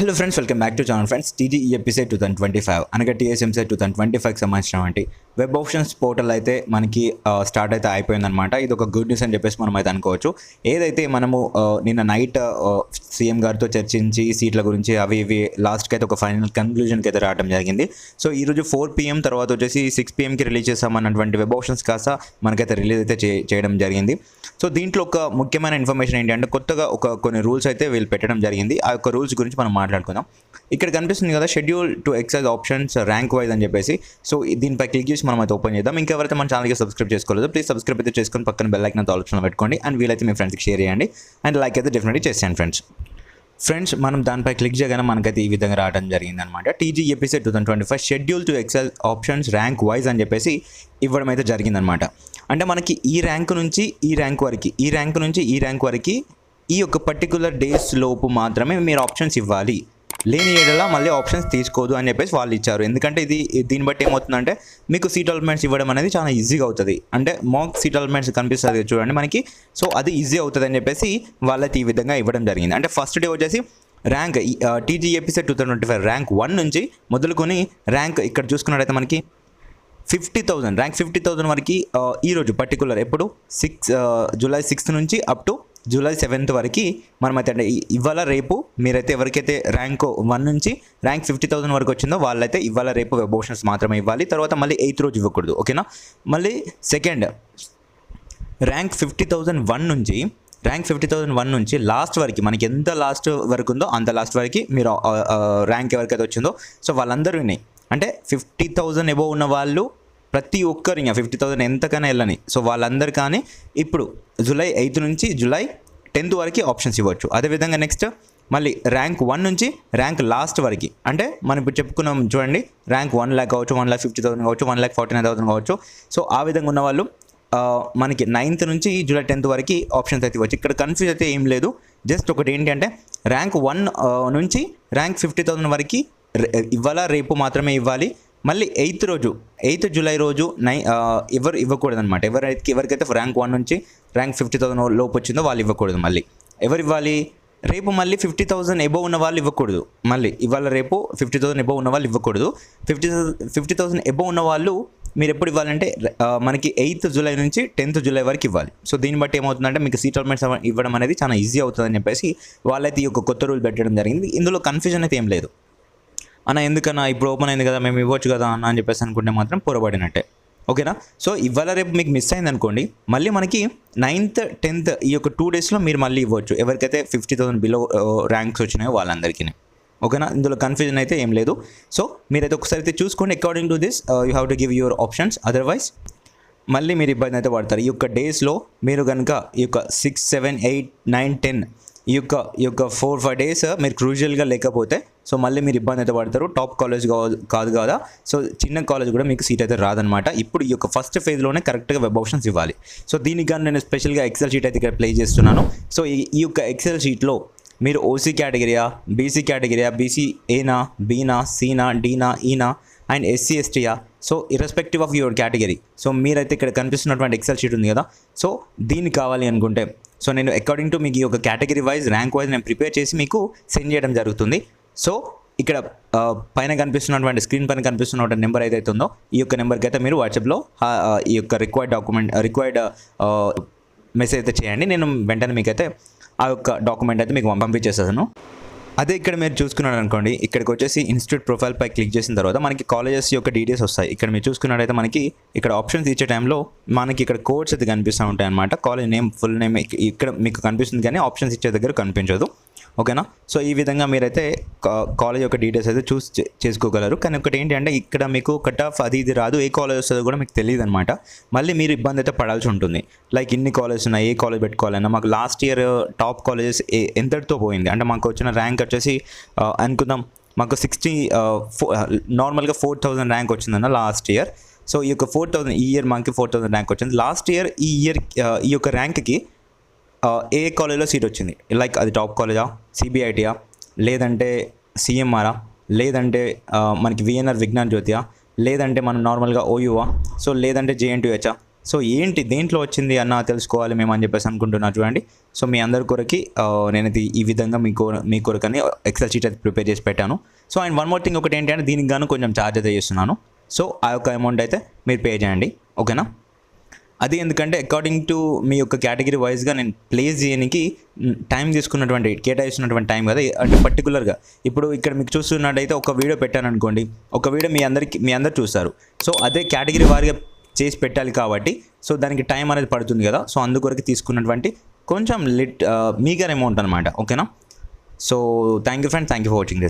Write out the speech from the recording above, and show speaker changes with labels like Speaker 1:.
Speaker 1: Hello friends welcome back to channel friends TG ఈ episode two thousand twenty five అనగా TSMC two thousand twenty ఫైవ్కి సంబంధించినటువంటి web options portal అయితే మనకి start అయితే అయిపోయిందనమాట ఇది ఒక గుడ్ న్యూస్ అని చెప్పేసి మనం అయితే అనుకోవచ్చు. ఏదైతే మనము నిన్న నైట్ సీఎం గారితో చర్చించి సీట్ల గురించి అవి ఇవి లాస్ట్కి అయితే ఒక ఫైనల్ కన్క్లూజన్కి అయితే రావడం జరిగింది. సో ఈరోజు ఫోర్ పిఎం తర్వాత వచ్చేసి సిక్స్ పిఎంకి రిలీజ్ చేస్తామన్నటువంటి వెబ్ ఆప్షన్స్ కాస్త మనకైతే రిలీజ్ అయితే చే- చేయడం జరిగింది. సో దీంట్లో ఒక ముఖ్యమైన ఇన్ఫర్మేషన్ ఏంటి అంటే కొత్తగా ఒక కొన్ని రూల్స్ అయితే వీళ్ళు పెట్టడం జరిగింది. ఆ యొక్క రూల్స్ గురించి మనం మాట్లాడుకుందాం. ఇక్కడ కనిపిస్తుంది కదా schedule to exercise options rank wise అని చెప్పేసి. సో దీనిపై క్లిక్ చేసి మనం అయితే ఓపెన్ చేద్దాం. ఇంకెవరైతే మన ఛానల్కి సబ్స్క్రైబ్ చేసుకోలేదు ప్లీజ్ సబ్స్క్రైబ్ అయితే చేసుకొని పక్కన బెల్ ఐకన్ ఆలోచన పెట్టుకోండి. అండ్ వీలైతే మీ ఫ్రెండ్స్కి షేర్ చేయండి. అండ్ లైక్ అయితే డెఫినెట్లీ చేసేయండి ఫ్రెండ్స్ ఫ్రెండ్స్ మనం దానిపై క్లిక్ చేయగానే మనకైతే ఈ విధంగా రావడం జరిగింది అనమాట TG episode two thousand twenty five schedule to excel options rank wise అని చెప్పేసి ఇవ్వడం అయితే జరిగిందనమాట అంటే మనకి ఈ ర్యాంక్ నుంచి ఈ ర్యాంక్ వరకు ఈ ర్యాంక్ నుంచి ఈ ర్యాంక్ వరకు ఈ యొక్క పర్టికులర్ డేస్ లోపు మాత్రమే మీరు ఆప్షన్స్ ఇవ్వాలి. లేని ఏడలా మళ్ళీ ఆప్షన్స్ తీసుకోదు అని చెప్పేసి వాళ్ళు ఇచ్చారు. ఎందుకంటే ఇది దీన్ని బట్టి ఏమవుతుందంటే మీకు సీటల్మెంట్స్ ఇవ్వడం అనేది చాలా ఈజీగా అవుతుంది. అంటే మాక్ సీటల్మెంట్స్ కనిపిస్తుంది చూడండి మనకి. సో అది ఈజీ అవుతుంది అని చెప్పేసి వాళ్ళకి ఈ విధంగా ఇవ్వడం జరిగింది. అంటే ఫస్ట్ డే వచ్చేసి rank TG episode two thousand twenty five rank one నుంచి మొదలుకొని ర్యాంక్ ఇక్కడ చూసుకున్నట్టయితే మనకి fifty thousand rank fifty thousand వరకు ఈరోజు పర్టికులర్ ఎప్పుడు? సిక్స్ జూలై సిక్స్త్ నుంచి అప్ టు జూలై సెవెంత్ వరకు మనమైతే అంటే ఇవాళ రేపు? మీరైతే ఎవరికైతే ర్యాంక్ వన్ నుంచి ర్యాంక్ ఫిఫ్టీ థౌసండ్ వరకు వచ్చిందో వాళ్ళైతే ఇవాళ రేపు వెబ్ ఆప్షన్స్ మాత్రమే ఇవ్వాలి. తర్వాత మళ్ళీ ఎయిత్ రోజు ఇవ్వకూడదు ఓకేనా? మళ్ళీ second rank fifty thousand one నుంచి ర్యాంక్ ఫిఫ్టీ థౌసండ్ వన్ నుంచి లాస్ట్ వరకు మనకి ఎంత లాస్ట్ వరకు ఉందో అంత లాస్ట్ వరకు మీరు ర్యాంక్ ఎవరికైతే వచ్చిందో సో వాళ్ళందరూ అంటే ఫిఫ్టీ థౌజండ్ ఎబో ఉన్న వాళ్ళు ప్రతి ఒక్కరు ఇంకా ఫిఫ్టీ థౌసండ్ ఎంతకైనా వెళ్ళని. సో వాళ్ళందరు కానీ ఇప్పుడు జూలై ఎయిత్ నుంచి జూలై టెన్త్ వరకు ఆప్షన్స్ ఇవ్వచ్చు. అదేవిధంగా నెక్స్ట్ మళ్ళీ ర్యాంక్ వన్ నుంచి ర్యాంక్ లాస్ట్ వరకు. అంటే మనం ఇప్పుడు చెప్పుకున్నాం చూడండి ర్యాంక్ వన్ ల్యాక్ కావచ్చు వన్ ల్యాక్ ఫిఫ్టీ థౌసండ్ కావచ్చు one lakh forty nine thousand కావచ్చు. సో ఆ విధంగా ఉన్న వాళ్ళు మనకి నైన్త్ నుంచి జూలై టెన్త్ వరకు ఆప్షన్స్ అయితే ఇవ్వచ్చు. ఇక్కడ కన్ఫ్యూజ్ అయితే ఏం లేదు. జస్ట్ ఒకటి ఏంటంటే ర్యాంక్ వన్ నుంచి ర్యాంక్ ఫిఫ్టీ థౌసండ్ వరకు ఇవ్వాలా? రేపు మాత్రమే ఇవ్వాలి. మళ్ళీ ఎయిత్ రోజు ఎయిత్ జూలై రోజు నై ఎవరు ఇవ్వకూడదు అనమాట ఎవరైతే ఎవరికైతే ర్యాంక్ వన్ నుంచి ర్యాంక్ ఫిఫ్టీ థౌసండ్ లోపు వచ్చిందో వాళ్ళు ఇవ్వకూడదు మళ్ళీ. ఎవరు ఇవ్వాలి? రేపు మళ్ళీ ఫిఫ్టీ థౌసండ్ ఎబో ఉన్న వాళ్ళు ఇవ్వకూడదు మళ్ళీ. ఇవాళ రేపు ఫిఫ్టీ థౌసండ్ ఎబో ఉన్న వాళ్ళు ఇవ్వకూడదు. ఫిఫ్టీ ఫిఫ్టీ థౌసండ్ ఎబో ఉన్న వాళ్ళు మీరు ఎప్పుడు ఇవ్వాలంటే మనకి ఎయిత్ జూలై నుంచి టెన్త్ జూలై వరకు ఇవ్వాలి. సో దీన్ని బట్టి ఏమవుతుందంటే మీకు సీటల్మెంట్స్ ఇవ్వడం అనేది చాలా ఈజీ అవుతుందని చెప్పేసి వాళ్ళైతే ఈ యొక్క కొత్త రూల్ పెట్టడం జరిగింది. ఇందులో కన్ఫ్యూజన్ అయితే ఏం లేదు. అన్న ఎందుకన్నా ఇప్పుడు ఓపెన్ అయింది కదా మేము ఇవ్వచ్చు కదా అన్న అని చెప్పేసి అనుకుంటే మాత్రం పొరబడినట్టే. ఓకేనా? సో ఇవాళ రేపు మీకు మిస్ అయింది అనుకోండి మళ్ళీ మనకి నైన్త్ టెన్త్ ఈ యొక్క టూ డేస్లో మీరు మళ్ళీ ఇవ్వచ్చు. ఎవరికైతే ఫిఫ్టీ థౌసండ్ బిలో ర్యాంక్స్ వచ్చినాయో వాళ్ళందరికీ. ఓకేనా? ఇందులో కన్ఫ్యూజన్ అయితే ఏం లేదు. సో మీరైతే ఒకసారి అయితే చూసుకోండి. According to this you have to give your options otherwise మళ్ళీ మీరు ఇబ్బంది అయితే పడతారు. ఈ యొక్క డేస్లో మీరు కనుక ఈ యొక్క six seven eight nine ten ఈ యొక్క ఈ యొక్క ఫోర్ ఫైవ్ డేస్ మీరు క్రూషియల్గా లేకపోతే సో మళ్ళీ మీరు ఇబ్బంది అయితే పడతారు. టాప్ కాలేజ్ కాదు కదా. సో చిన్న కాలేజ్ కూడా మీకు సీట్ అయితే రాదనమాట ఇప్పుడు ఈ యొక్క ఫస్ట్ ఫేజ్లోనే కరెక్ట్గా వెబ్ ఆప్షన్స్ ఇవ్వాలి. సో దీనికి కానీ నేను స్పెషల్గా ఎక్సెల్ షీట్ అయితే ఇక్కడ ప్లే చేస్తున్నాను. సో ఈ ఈ యొక్క ఎక్సెల్ షీట్లో మీరు ఓసీ కేటగిరియా బీసీ కేటగిరియా బీసీ ఏనా బీనా సీనా డీనా ఈనా and SC ఎస్టీయా so irrespective of your category so మీరైతే ఇక్కడ కనిపిస్తున్నటువంటి ఎక్సెల్ షీట్ ఉంది కదా. సో దీన్ని కావాలి అనుకుంటే సో నేను అకార్డింగ్ టు మీకు ఈ యొక్క కేటగిరీ వైజ్ ర్యాంక్ వైజ్ నేను ప్రిపేర్ చేసి మీకు సెండ్ చేయడం జరుగుతుంది. సో ఇక్కడ పైన కనిపిస్తున్నటువంటి స్క్రీన్ పైన కనిపిస్తున్నటువంటి నెంబర్ ఏదైతే ఉందో ఈ యొక్క నెంబర్కి అయితే మీరు వాట్సాప్లో ఈ యొక్క రిక్వైర్డ్ డాక్యుమెంట్ రిక్వైర్డ్ మెసేజ్ అయితే చేయండి. నేను వెంటనే మీకైతే ఆ యొక్క డాక్యుమెంట్ అయితే మీకు పంపించేస్తాను. అదే ఇక్కడ మీరు చూసుకున్నాడు అనుకోండి ఇక్కడికి వచ్చేసి ఇన్స్టిట్యూట్ ప్రొఫైల్ పై క్లిక్ చేసిన తర్వాత మనకి కాలేజెస్ యొక్క డీటెయిల్స్ వస్తాయి. ఇక్కడ మీరు చూసుకున్నట్టయితే మనకి ఇక్కడ ఆప్షన్స్ ఇచ్చే టైంలో మనకి ఇక్కడ కోడ్స్ అయితే కనిపిస్తూ ఉంటాయి అనమాట కాలేజ్ నేమ్ ఫుల్ నేమ్ ఇక్కడ మీకు కనిపిస్తుంది కానీ ఆప్షన్స్ ఇచ్చే దగ్గర కనిపించదు. ఓకేనా? సో ఈ విధంగా మీరైతే కాలేజ్ యొక్క డీటెయిల్స్ అయితే చూస్ చేసుకోగలరు. కానీ ఒకటి ఏంటి అంటే ఇక్కడ మీకు కట్ ఆఫ్ అది ఇది రాదు ఏ కాలేజ్ వస్తుందో కూడా మీకు తెలియదు అనమాట మళ్ళీ మీరు ఇబ్బంది అయితే పడాల్సి ఉంటుంది. లైక్ ఇన్ని కాలేజెస్ ఉన్నాయి ఏ కాలేజ్ పెట్టుకోవాలన్నా మాకు లాస్ట్ ఇయర్ టాప్ కాలేజెస్ ఎంతటితో పోయింది? అంటే మాకు వచ్చిన ర్యాంక్ వచ్చేసి అనుకుందాం మాకు సిక్స్టీ నార్మల్గా ఫోర్ థౌజండ్ ర్యాంక్ వచ్చిందన్న లాస్ట్ ఇయర్ సో ఈ యొక్క ఫోర్ థౌసండ్ ఈ ఇయర్ మనకి ఫోర్ థౌసండ్ ర్యాంక్ వచ్చింది. లాస్ట్ ఇయర్ ఈ ఇయర్ ఈ యొక్క ర్యాంక్కి ఏ కాలేజ్లో సీట్ వచ్చింది? లైక్ అది టాప్ కాలేజా సిబిఐటియా లేదంటే సిఎంఆరా లేదంటే మనకి విఎన్ఆర్ విజ్ఞాన్ జ్యోతియా లేదంటే మనం నార్మల్గా ఓయూవా సో లేదంటే జేఎన్టీహెచ్ఆ సో ఏంటి దేంట్లో వచ్చింది అన్న తెలుసుకోవాలి మేము అని చెప్పేసి అనుకుంటున్నా చూడండి. సో మీ అందరి కొరకి నేను నేనైతే ఈ విధంగా మీ కొర మీ కొరకని ఎక్సెల్ షీట్ అయితే ప్రిపేర్ చేసి పెట్టాను. So and one more thing ఒకటి ఏంటి అంటే దీనికి గాను కొంచెం ఛార్జ్ అయితే చేస్తున్నాను. సో ఆ యొక్క అమౌంట్ అయితే మీరు పే చేయండి. ఓకేనా? అది ఎందుకంటే అకార్డింగ్ టు మీ యొక్క కేటగిరీ వైజ్గా నేను ప్లేస్ చేయడానికి టైం తీసుకున్నటువంటి కేటాయిస్తున్నటువంటి టైం కదా అంటే పర్టికులర్గా ఇప్పుడు ఇక్కడ మీకు చూస్తున్నట్టయితే ఒక వీడియో పెట్టాను అనుకోండి ఒక వీడియో మీ అందరికి మీ అందరు చూస్తారు. సో అదే కేటగిరీ వారిగా చేసి పెట్టాలి కాబట్టి సో దానికి టైం అనేది పడుతుంది కదా. సో అందుకొరకు తీసుకున్నటువంటి కొంచెం లిట్ మీగర్ అమౌంట్ అనమాట ఓకేనా so thank you friend thank you for watching this